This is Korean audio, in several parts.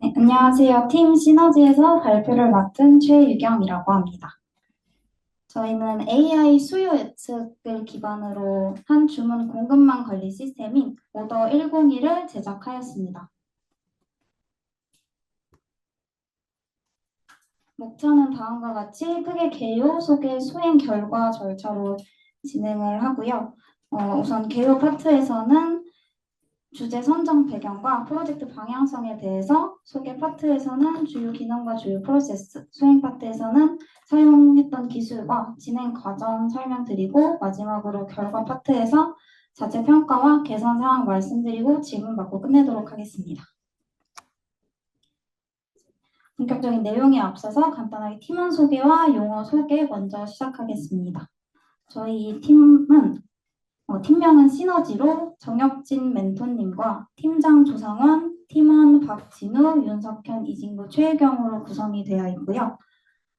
네, 안녕하세요. 팀 시너지에서 발표를 맡은 최유경이라고 합니다. 저희는 AI 수요 예측을 기반으로 한 주문 공급망 관리 시스템인 오더 101을 제작하였습니다. 목차는 다음과 같이 크게 개요, 소개, 수행 결과 절차로 진행을 하고요. 어, 우선 개요 파트에서는 주제 선정 배경과 프로젝트 방향성에 대해서 소개 파트에서는 주요 기능과 주요 프로세스, 수행 파트에서는 사용했던 기술과 진행 과정 설명드리고 마지막으로 결과 파트에서 자체 평가와 개선 사항 말씀드리고 질문 받고 끝내도록 하겠습니다. 본격적인 내용에 앞서서 간단하게 팀원 소개와 용어 소개 먼저 시작하겠습니다. 저희 이 팀은 어, 팀명은 시너지로 정혁진 멘토님과 팀장 조상원, 팀원 박진우, 윤석현, 이진구, 최혜경으로 구성이 되어 있고요.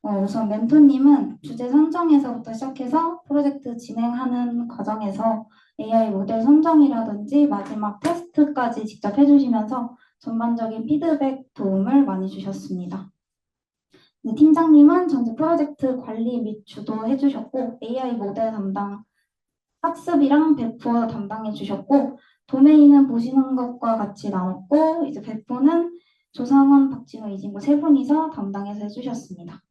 어, 우선 멘토님은 주제 선정에서부터 시작해서 프로젝트 진행하는 과정에서 AI 모델 선정이라든지 마지막 테스트까지 직접 해주시면서 전반적인 피드백 도움을 많이 주셨습니다. 네, 팀장님은 전체 프로젝트 관리 및 주도 해 주셨고 AI 모델 담당 학습이랑 배포 담당해 주셨고 도메인은 보시는 것과 같이 나눴고 이제 배포는 조상원, 박진호, 이진구 세 분이서 담당해서 해주셨습니다.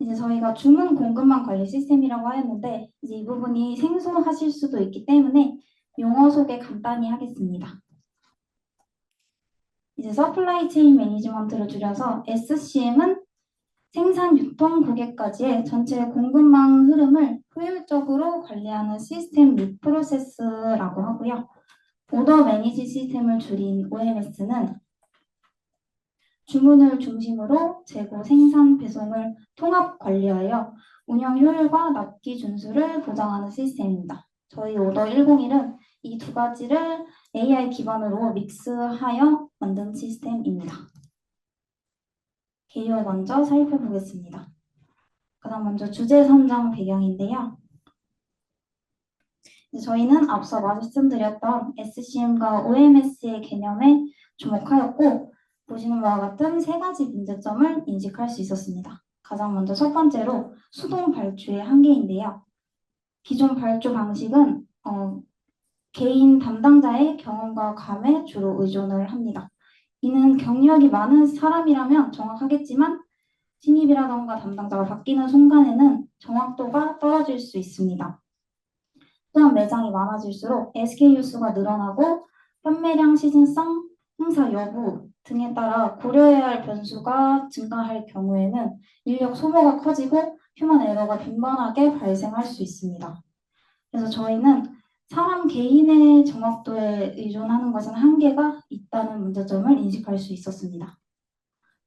이제 저희가 주문 공급망 관리 시스템이라고 하였는데 이제 이 부분이 생소하실 수도 있기 때문에 용어 소개 간단히 하겠습니다. 이제 서플라이 체인 매니지먼트를 줄여서 SCM은 생산, 유통, 고객까지의 전체 공급망 흐름을 효율적으로 관리하는 시스템 및 프로세스라고 하고요. 오더 매니지 시스템을 줄인 OMS는 주문을 중심으로 재고, 생산, 배송을 통합 관리하여 운영 효율과 납기 준수를 보장하는 시스템입니다. 저희 오더 101은 이 두 가지를 AI 기반으로 믹스하여 만든 시스템입니다. 개요 먼저 살펴보겠습니다. 그다음 먼저 주제 선정 배경인데요. 저희는 앞서 말씀드렸던 SCM과 OMS의 개념에 주목하였고 보시는 바와 같은 세 가지 문제점을 인식할 수 있었습니다. 가장 먼저 첫 번째로 수동 발주의 한계인데요. 기존 발주 방식은 어, 개인 담당자의 경험과 감에 주로 의존을 합니다. 이는 경력이 많은 사람이라면 정확하겠지만 신입이라던가 담당자가 바뀌는 순간에는 정확도가 떨어질 수 있습니다. 또한 매장이 많아질수록 SKU 수가 늘어나고 판매량 시즌성, 행사 여부 등에 따라 고려해야 할 변수가 증가할 경우에는 인력 소모가 커지고 휴먼 에러가 빈번하게 발생할 수 있습니다. 그래서 저희는 사람 개인의 정확도에 의존하는 것은 한계가 있다는 문제점을 인식할 수 있었습니다.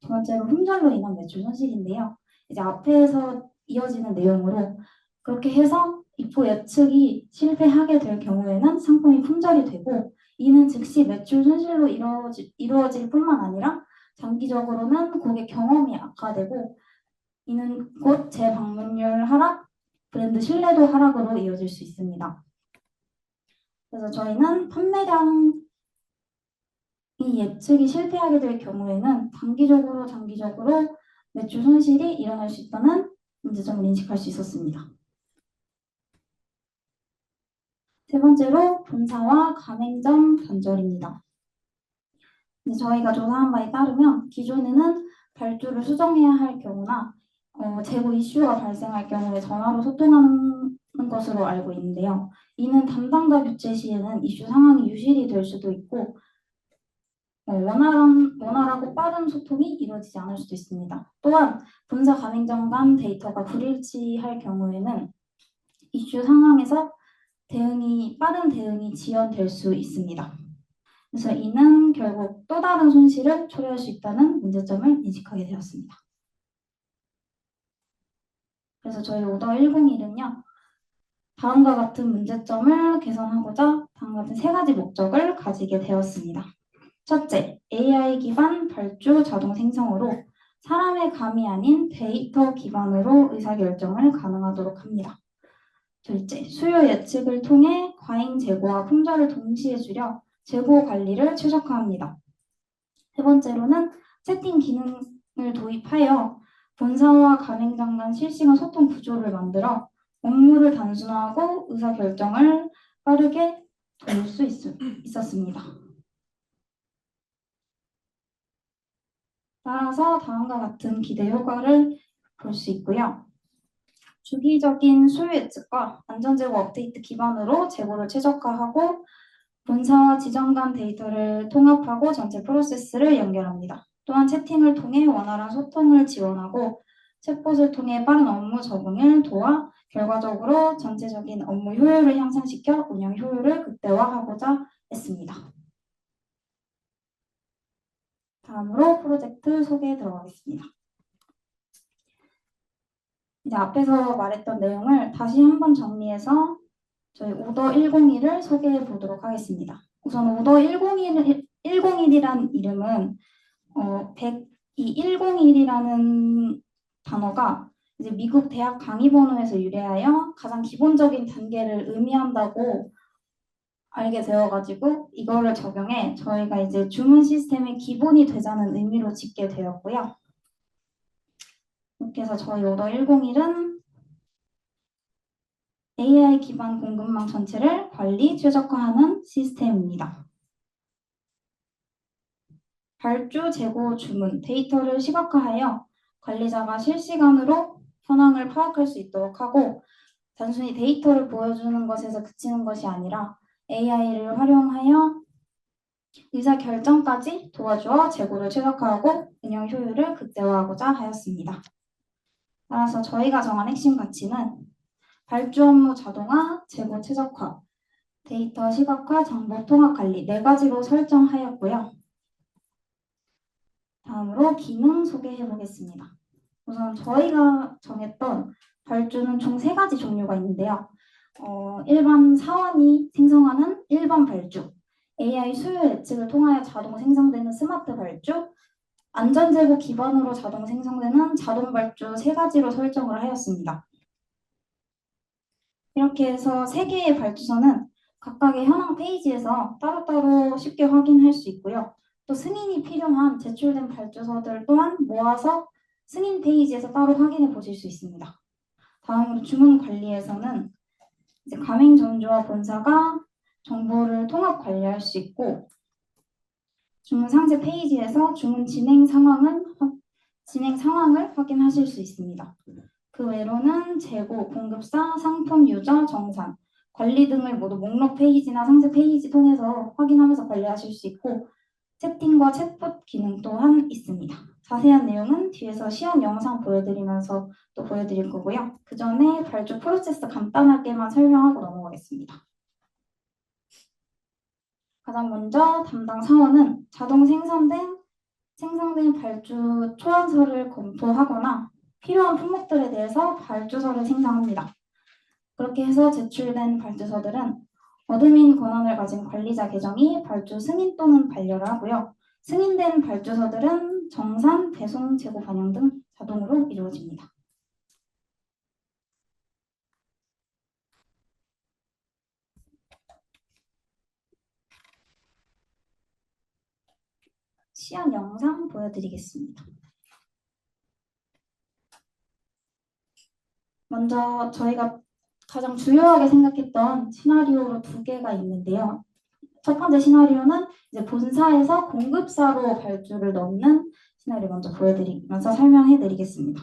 두 번째로 품절로 인한 매출 손실인데요. 이제 앞에서 이어지는 내용으로 그렇게 해서 입고 예측이 실패하게 될 경우에는 상품이 품절이 되고 이는 즉시 매출 손실로 이루어질, 이루어질 뿐만 아니라 장기적으로는 고객 경험이 악화되고 이는 곧 재방문율 하락, 브랜드 신뢰도 하락으로 이어질 수 있습니다. 그래서 저희는 판매량 이 예측이 실패하게 될 경우에는 단기적으로 장기적으로 매출 손실이 일어날 수 있다는 문제점을 인식할 수 있었습니다. 세 번째로 본사와 가맹점 단절입니다. 저희가 조사한 바에 따르면 기존에는 발주를 수정해야 할 경우나 어, 재고 이슈가 발생할 경우에 전화로 소통하는 것으로 알고 있는데요. 이는 담당자 교체 시에는 이슈 상황이 유실이 될 수도 있고 어, 원활한, 원활하고 빠른 소통이 이루어지지 않을 수도 있습니다. 또한 본사 가맹점 간 데이터가 불일치할 경우에는 이슈 상황에서 대응이 빠른 대응이 지연될 수 있습니다. 그래서 이는 결국 또 다른 손실을 초래할 수 있다는 문제점을 인식하게 되었습니다. 그래서 저희 오더 101은요. 다음과 같은 문제점을 개선하고자 다음과 같은 세 가지 목적을 가지게 되었습니다. 첫째, AI 기반 발주 자동 생성으로 사람의 감이 아닌 데이터 기반으로 의사결정을 가능하도록 합니다. 둘째, 수요 예측을 통해 과잉 재고와 품절을 동시에 줄여 재고 관리를 최적화합니다. 세 번째로는 채팅 기능을 도입하여 본사와 가맹점 간 실시간 소통 구조를 만들어 업무를 단순화하고 의사결정을 빠르게 도울 수 있, 있었습니다. 따라서 다음과 같은 기대 효과를 볼 수 있고요. 주기적인 수요 예측과 안전 재고 업데이트 기반으로 재고를 최적화하고 본사와 지점 간 데이터를 통합하고 전체 프로세스를 연결합니다. 또한 채팅을 통해 원활한 소통을 지원하고 챗봇을 통해 빠른 업무 적응을 도와 결과적으로 전체적인 업무 효율을 향상시켜 운영 효율을 극대화하고자 했습니다. 다음으로 프로젝트 소개에 들어가겠습니다. 이제 앞에서 말했던 내용을 다시 한번 정리해서 저희 오더 101을 소개해 보도록 하겠습니다. 우선 오더 101, 101이란 이름은 어, 100, 이 101이라는 단어가 이제 미국 대학 강의 번호에서 유래하여 가장 기본적인 단계를 의미한다고 알게 되어가지고 이거를 적용해 저희가 이제 주문 시스템의 기본이 되자는 의미로 짓게 되었고요. 이렇게 해서 저희 오더 101은 AI 기반 공급망 전체를 관리, 최적화하는 시스템입니다. 발주, 재고, 주문, 데이터를 시각화하여 관리자가 실시간으로 현황을 파악할 수 있도록 하고 단순히 데이터를 보여주는 것에서 그치는 것이 아니라 AI를 활용하여 의사 결정까지 도와주어 재고를 최적화하고 운영 효율을 극대화하고자 하였습니다. 따라서 저희가 정한 핵심 가치는 발주 업무 자동화, 재고 최적화, 데이터 시각화, 정보 통합 관리 네 가지로 설정하였고요. 다음으로 기능 소개해 보겠습니다. 우선 저희가 정했던 발주는 총 세 가지 종류가 있는데요. 어, 일반 사원이 생성하는 일반 발주, AI 수요 예측을 통하여 자동 생성되는 스마트 발주, 안전재고 기반으로 자동 생성되는 자동 발주 세 가지로 설정을 하였습니다. 이렇게 해서 세 개의 발주서는 각각의 현황 페이지에서 따로따로 쉽게 확인할 수 있고요. 또 승인이 필요한 제출된 발주서들 또한 모아서 승인 페이지에서 따로 확인해 보실 수 있습니다. 다음으로 주문 관리에서는 이제 가맹점주와 본사가 정보를 통합 관리할 수 있고 주문 상세 페이지에서 주문 진행 상황은 진행 상황을 확인하실 수 있습니다. 그 외로는 재고, 공급사, 상품 유저, 정산, 관리 등을 모두 목록 페이지나 상세 페이지 통해서 확인하면서 관리하실 수 있고 채팅과 챗봇 기능 또한 있습니다. 자세한 내용은 뒤에서 시연 영상 보여드리면서 또 보여드릴 거고요. 그 전에 발주 프로세스 간단하게만 설명하고 넘어가겠습니다. 가장 먼저 담당 사원은 자동 생산된 생성된 발주 초안서를 검토하거나 필요한 품목들에 대해서 발주서를 생성합니다. 그렇게 해서 제출된 발주서들은 어드민 권한을 가진 관리자 계정이 발주 승인 또는 반려를 하고요. 승인된 발주서들은 정산, 배송, 재고 반영 등 자동으로 이루어집니다. 시연 영상 보여드리겠습니다. 먼저 저희가 가장 중요하게 생각했던 시나리오로 두 개가 있는데요. 첫 번째 시나리오는 이제 본사에서 공급사로 발주를 넣는 시나리오 먼저 보여드리면서 설명해 드리겠습니다.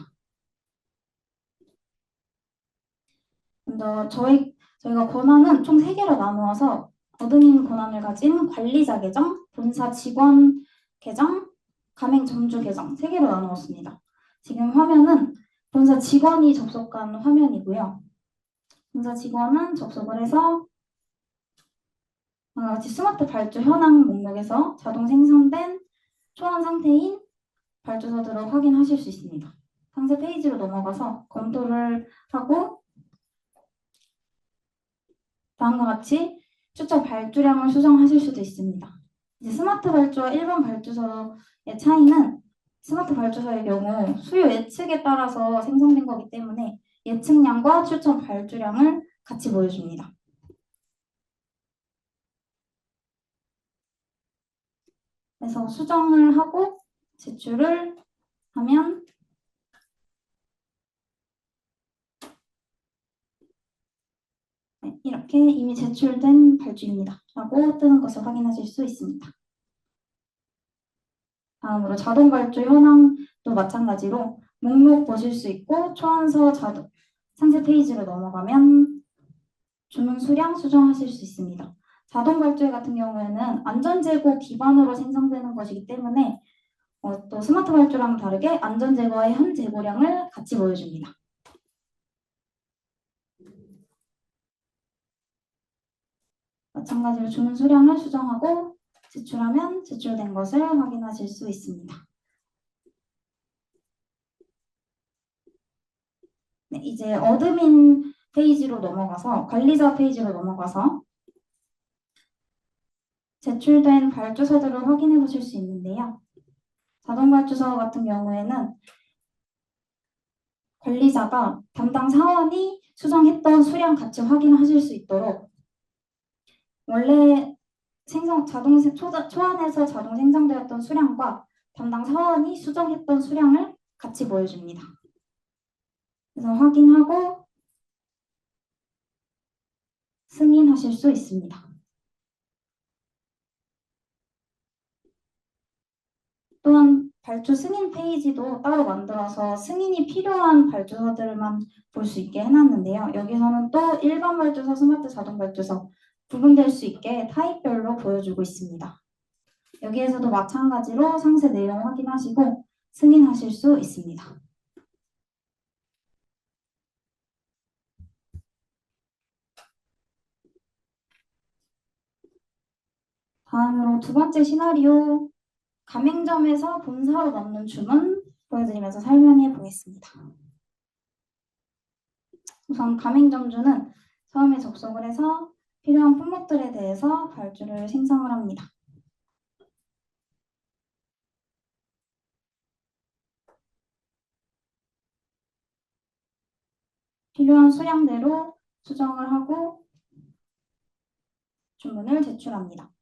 먼저 저희, 저희가 권한은 총세 개로 나누어서 어드민 권한을 가진 관리자 계정, 본사 직원 계정, 가맹 점주 계정 세 개로 나누었습니다. 지금 화면은 본사 직원이 접속한 화면이고요. 본사 직원은 접속을 해서 같이 스마트 발주 현황 목록에서 자동 생성된 초안 상태인 발주서들을 확인하실 수 있습니다. 상세 페이지로 넘어가서 검토를 하고 다음과 같이 추적 발주량을 수정하실 수도 있습니다. 이제 스마트 발주와 일반 발주서의 차이는 스마트 발주서의 경우 수요 예측에 따라서 생성된 거기 때문에 예측량과 추천 발주량을 같이 보여줍니다. 그래서 수정을 하고 제출을 하면 네, 이렇게 이미 제출된 발주입니다. 라고 뜨는 것을 확인하실 수 있습니다. 다음으로 자동 발주 현황도 마찬가지로 목록 보실 수 있고 초안서 자동 상세 페이지로 넘어가면 주문 수량 수정하실 수 있습니다. 자동 발주 같은 경우에는 안전재고 기반으로 생성되는 것이기 때문에 어, 또 스마트 발주랑 다르게 안전재고의 현 재고량을 같이 보여줍니다. 마찬가지로 주문 수량을 수정하고 제출하면 제출된 것을 확인하실 수 있습니다. 네, 이제 어드민 페이지로 넘어가서 관리자 페이지로 넘어가서 제출된 발주서들을 확인해 보실 수 있는데요. 자동 발주서 같은 경우에는 관리자가 담당 사원이 수정했던 수량 같이 확인하실 수 있도록 원래 생성 자동 세- 초자- 초안에서 자동 생성되었던 수량과 담당 사원이 수정했던 수량을 같이 보여줍니다. 그래서 확인하고 승인하실 수 있습니다. 또한 발주 승인 페이지도 따로 만들어서 승인이 필요한 발주서들만 볼 수 있게 해놨는데요. 여기서는 또 일반 발주서, 스마트 자동 발주서 구분될 수 있게 타입별로 보여주고 있습니다. 여기에서도 마찬가지로 상세 내용 확인하시고 승인하실 수 있습니다. 다음으로 두 번째 시나리오 가맹점에서 본사로 넣는 주문 보여드리면서 설명해 보겠습니다. 우선 가맹점주는 처음에 접속을 해서 필요한 품목들에 대해서 발주를 생성을 합니다. 필요한 수량대로 수정을 하고 주문을 제출합니다.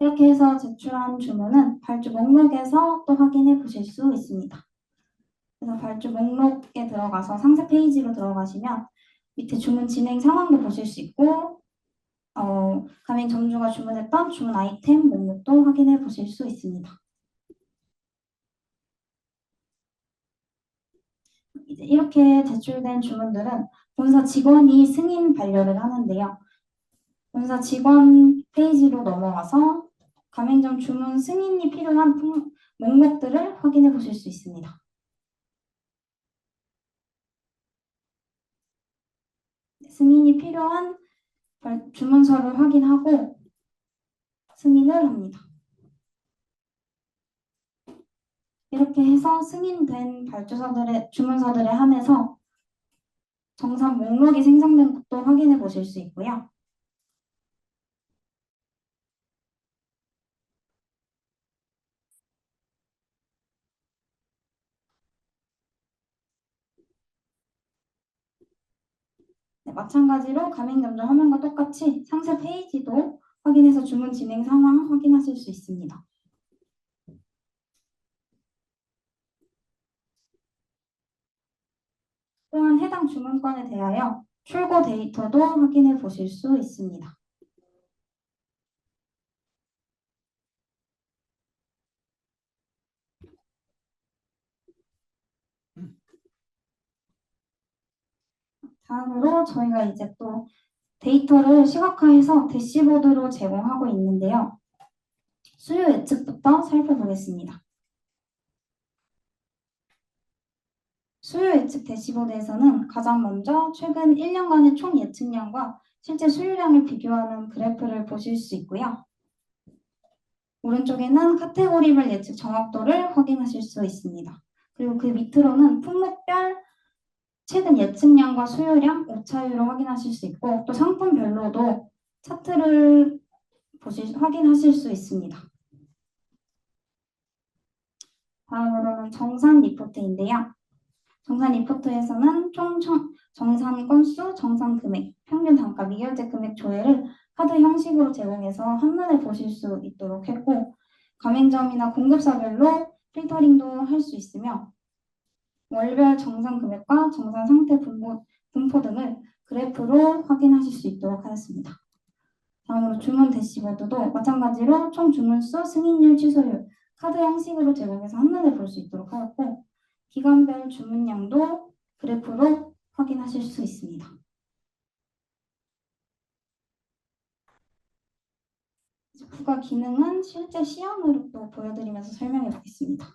이렇게 해서 제출한 주문은 발주 목록에서 또 확인해 보실 수 있습니다. 그래서 발주 목록에 들어가서 상세 페이지로 들어가시면 밑에 주문 진행 상황도 보실 수 있고 어, 가맹 점주가 주문했던 주문 아이템 목록도 확인해 보실 수 있습니다. 이제 이렇게 제출된 주문들은 본사 직원이 승인 반려를 하는데요. 본사 직원 페이지로 넘어가서 가맹점 주문 승인이 필요한 품- 목록들을 확인해 보실 수 있습니다. 승인이 필요한 발- 주문서를 확인하고 승인을 합니다. 이렇게 해서 승인된 발주서들의 주문서들에 한해서 정산 목록이 생성된 것도 확인해 보실 수 있고요. 마찬가지로 가맹점주 화면과 똑같이 상세 페이지도 확인해서 주문 진행 상황 확인하실 수 있습니다. 또한 해당 주문건에 대하여 출고 데이터도 확인해 보실 수 있습니다. 다음으로 저희가 이제 또 데이터를 시각화해서 대시보드로 제공하고 있는데요. 수요 예측부터 살펴보겠습니다. 수요 예측 대시보드에서는 가장 먼저 최근 1년간의 총 예측량과 실제 수요량을 비교하는 그래프를 보실 수 있고요. 오른쪽에는 카테고리별 예측 정확도를 확인하실 수 있습니다. 그리고 그 밑으로는 품목별 최근 예측량과 수요량, 오차율을 확인하실 수 있고 또 상품별로도 차트를 보실, 확인하실 수 있습니다. 다음으로는 정산 리포트인데요. 정산 리포트에서는 총 청- 정산 건수, 정산 금액, 평균 단가, 미결제 금액 조회를 카드 형식으로 제공해서 한눈에 보실 수 있도록 했고 가맹점이나 공급사별로 필터링도 할 수 있으며 월별 정산 금액과 정산 상태 분포, 분포 등을 그래프로 확인하실 수 있도록 하였습니다. 다음으로 주문 대시보드도 마찬가지로 총 주문수, 승인율, 취소율, 카드 형식으로 제공해서 한눈에 볼 수 있도록 하였고 기간별 주문량도 그래프로 확인하실 수 있습니다. 부가 기능은 실제 시연으로 또 보여드리면서 설명해 보겠습니다.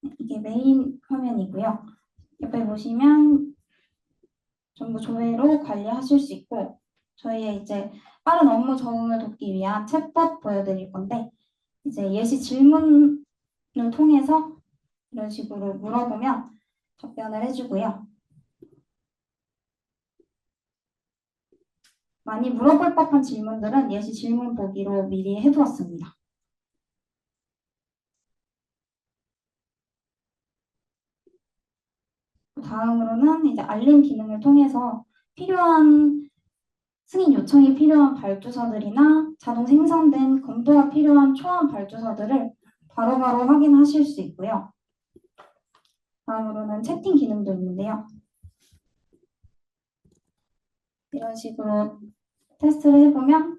네, 이게 메인 화면이고요. 옆에 보시면 전부 조회로 관리하실 수 있고 저희의 이제 빠른 업무 적응을 돕기 위한 챗봇 보여드릴 건데 이제 예시 질문을 통해서 이런 식으로 물어보면 답변을 해주고요. 많이 물어볼 법한 질문들은 예시 질문 보기로 미리 해두었습니다. 다음으로는 이제 알림 기능을 통해서 필요한 승인 요청이 필요한 발주서들이나 자동 생성된 검토가 필요한 초안 발주서들을 바로바로 확인하실 수 있고요. 다음으로는 채팅 기능도 있는데요. 이런 식으로 테스트를 해보면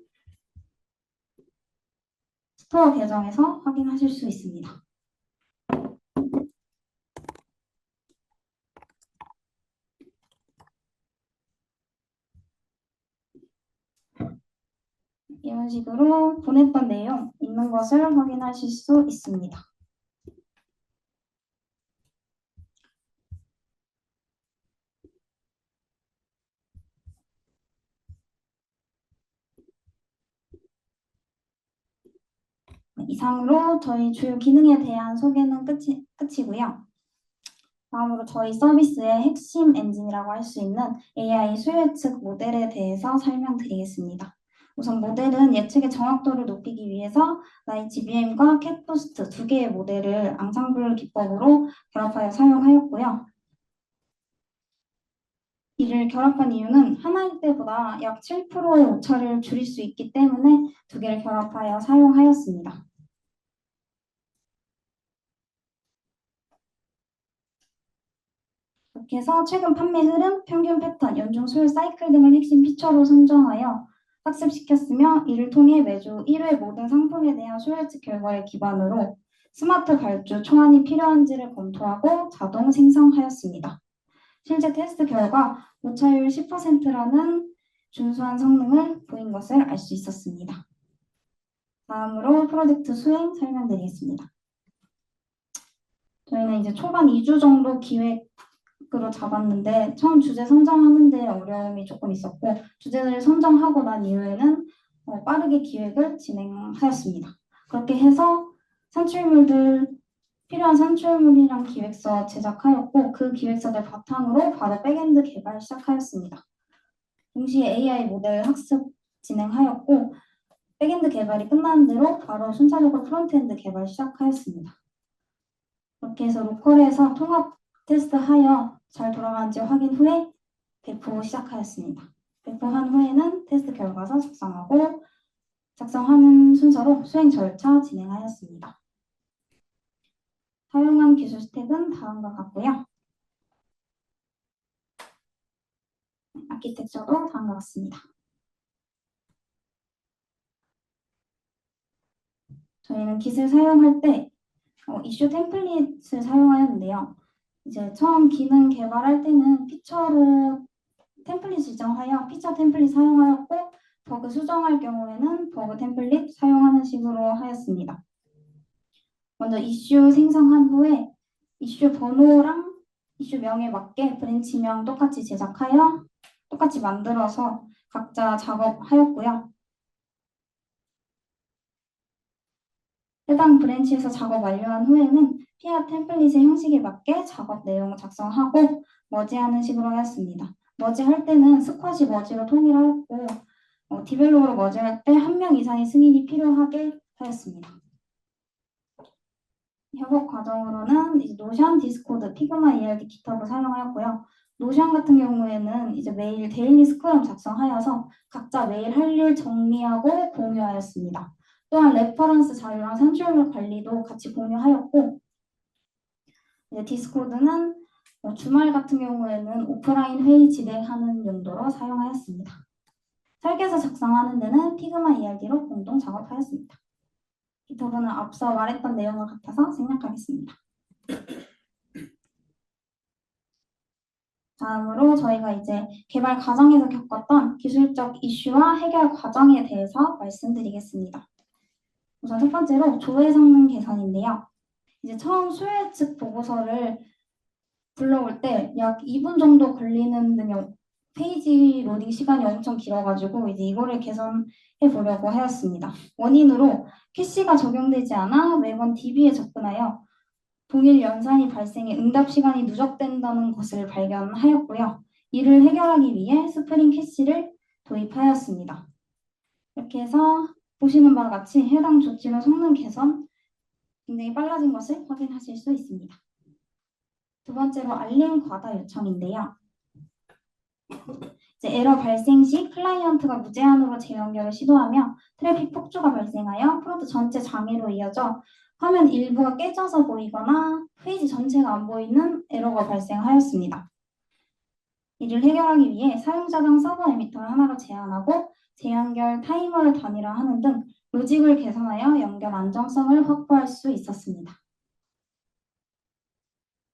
스토어 계정에서 확인하실 수 있습니다. 이런 식으로 보냈던 내용 있는 것을 확인하실 수 있습니다. 네, 이상으로 저희 주요 기능에 대한 소개는 끝이, 끝이고요. 다음으로 저희 서비스의 핵심 엔진이라고 할 수 있는 AI 수요예측 모델에 대해서 설명드리겠습니다. 우선 모델은 예측의 정확도를 높이기 위해서 나이 GBM과 캣부스트 두 개의 모델을 앙상블 기법으로 결합하여 사용하였고요. 이를 결합한 이유는 하나일 때보다 약 7%의 오차를 줄일 수 있기 때문에 두 개를 결합하여 사용하였습니다. 이렇게 해서 최근 판매 흐름, 평균 패턴, 연중 수요 사이클 등을 핵심 피처로 선정하여 학습시켰으며 이를 통해 매주 1회 모든 상품에 대한 수요예측 결과를 기반으로 스마트 발주 초안이 필요한지를 검토하고 자동 생성하였습니다. 실제 테스트 결과 오차율 10%라는 준수한 성능을 보인 것을 알 수 있었습니다. 다음으로 프로젝트 수행 설명드리겠습니다. 저희는 이제 초반 2주 정도 기획 으로 잡았는데 처음 주제 선정하는 데 어려움이 조금 있었고 주제를 선정하고 난 이후에는 어, 빠르게 기획을 진행하였습니다. 그렇게 해서 산출물들 필요한 산출물이랑 기획서 제작하였고 그 기획서를 바탕으로 바로 백엔드 개발 시작하였습니다. 동시에 AI 모델 학습 진행하였고 백엔드 개발이 끝난 대로 바로 순차적으로 프론트엔드 개발 시작하였습니다. 그렇게 해서 로컬에서 통합 테스트하여 잘 돌아가는지 확인 후에 배포 시작하였습니다. 배포한 후에는 테스트 결과서 작성하고 작성하는 순서로 수행 절차 진행하였습니다. 사용한 기술 스택은 다음과 같고요. 아키텍처도 다음과 같습니다. 저희는 깃을 사용할 때 어, 이슈 템플릿을 사용하였는데요. 이제 처음 기능 개발할 때는 피처로 템플릿 지정하여 피처 템플릿 사용하였고 버그 수정할 경우에는 버그 템플릿 사용하는 식으로 하였습니다. 먼저 이슈 생성한 후에 이슈 번호랑 이슈 명에 맞게 브랜치명 똑같이 제작하여 똑같이 만들어서 각자 작업하였고요. 해당 브랜치에서 작업 완료한 후에는 피아 템플릿의 형식에 맞게 작업 내용을 작성하고 머지하는 식으로 하였습니다. 머지할 때는 스쿼시 머지로 통일하였고 어, 디벨롭으로 머지할 때 한 명 이상의 승인이 필요하게 하였습니다. 협업 과정으로는 이제 노션, 디스코드, 피그마 ERD 기타를 사용하였고요. 노션 같은 경우에는 이제 매일 데일리 스크럼 작성하여서 각자 매일 할 일 정리하고 공유하였습니다. 또한 레퍼런스 자료랑 산출물 관리도 같이 공유하였고 디스코드는 뭐 주말 같은 경우에는 오프라인 회의 진행하는 용도로 사용하였습니다. 설계서 작성하는 데는 피그마 ERD로 공동 작업하였습니다. 기타부는 앞서 말했던 내용을 같아서 생략하겠습니다. 다음으로 저희가 이제 개발 과정에서 겪었던 기술적 이슈와 해결 과정에 대해서 말씀드리겠습니다. 우선 첫 번째로 조회 성능 개선인데요. 이제 처음 수혜 측 보고서를 불러올 때 약 2분 정도 걸리는 등 페이지 로딩 시간이 엄청 길어가지고 이제 이거를 개선해 보려고 하였습니다. 원인으로 캐시가 적용되지 않아 매번 DB에 접근하여 동일 연산이 발생해 응답 시간이 누적된다는 것을 발견하였고요. 이를 해결하기 위해 스프링 캐시를 도입하였습니다. 이렇게 해서 보시는 바와 같이 해당 조치の성능 개선 굉장히 빨라진 것을 확인하실 수 있습니다. 두 번째로 알림 과다 요청인데요. 에러 발생 시 클라이언트가 무제한으로 재연결을 시도하며 트래픽 폭주가 발생하여 프로드 전체 장애로 이어져 화면 일부가 깨져서 보이거나 페이지 전체가 안 보이는 에러가 발생하였습니다. 이를 해결하기 위해 사용자당 서버 에미터를 하나로 제한하고 재연결 타이머를 단일화하는 등 로직을 개선하여 연결 안정성을 확보할 수 있었습니다.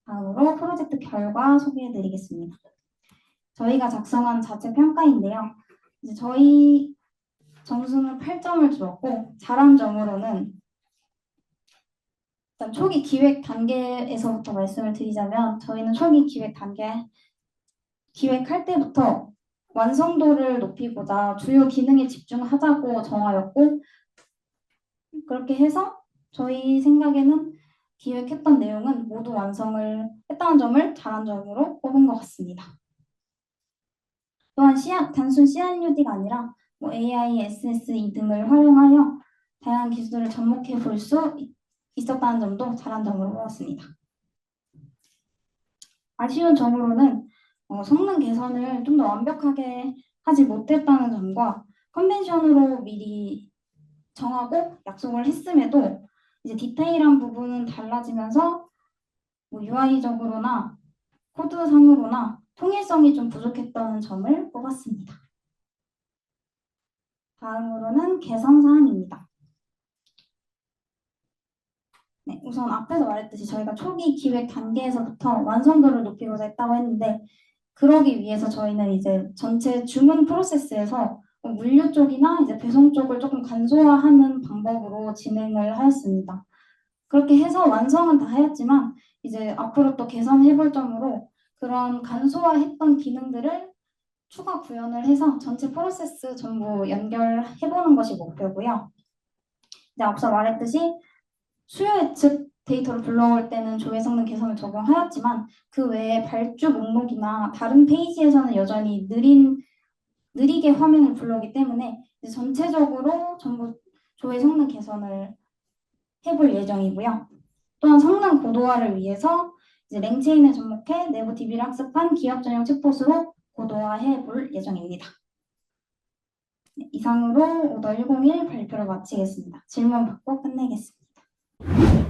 다음으로 프로젝트 결과 소개해 드리겠습니다. 저희가 작성한 자체 평가인데요. 이제 저희 점수는 8점을 주었고 잘한 점으로는 일단 초기 기획 단계에서부터 말씀을 드리자면 저희는 초기 기획 단계 기획할 때부터 완성도를 높이고자 주요 기능에 집중하자고 정하였고 그렇게 해서 저희 생각에는 기획했던 내용은 모두 완성을 했다는 점을 잘한 점으로 꼽은 것 같습니다. 또한 CR, 단순 CRUD가 아니라 뭐 AI, SSE 등을 활용하여 다양한 기술을 접목해 볼 수 있었다는 점도 잘한 점으로 보았습니다. 아쉬운 점으로는 어, 성능 개선을 좀 더 완벽하게 하지 못했다는 점과 컨벤션으로 미리 정하고 약속을 했음에도 이제 디테일한 부분은 달라지면서 뭐 UI적으로나 코드상으로나 통일성이 좀 부족했다는 점을 뽑았습니다. 다음으로는 개선 사항입니다. 네, 우선 앞에서 말했듯이 저희가 초기 기획 단계에서부터 완성도를 높이고자 했다고 했는데 그러기 위해서 저희는 이제 전체 주문 프로세스에서 물류 쪽이나 이제 배송 쪽을 조금 간소화하는 방법으로 진행을 하였습니다. 그렇게 해서 완성은 다 하였지만 이제 앞으로 또 개선해 볼 점으로 그런 간소화했던 기능들을 추가 구현을 해서 전체 프로세스 전부 연결해 보는 것이 목표고요. 이제 앞서 말했듯이 수요 예측 데이터를 불러올 때는 조회 성능 개선을 적용하였지만 그 외에 발주 목록이나 다른 페이지에서는 여전히 느린 느리게 화면을 불러오기 때문에 전체적으로 전부 조회 성능 개선을 해볼 예정이고요. 또한 성능 고도화를 위해서 이제 랭체인을 접목해 내부 DB를 학습한 기업 전용 챗봇으로 고도화해 볼 예정입니다. 네, 이상으로 오더 101 발표를 마치겠습니다. 질문 받고 끝내겠습니다.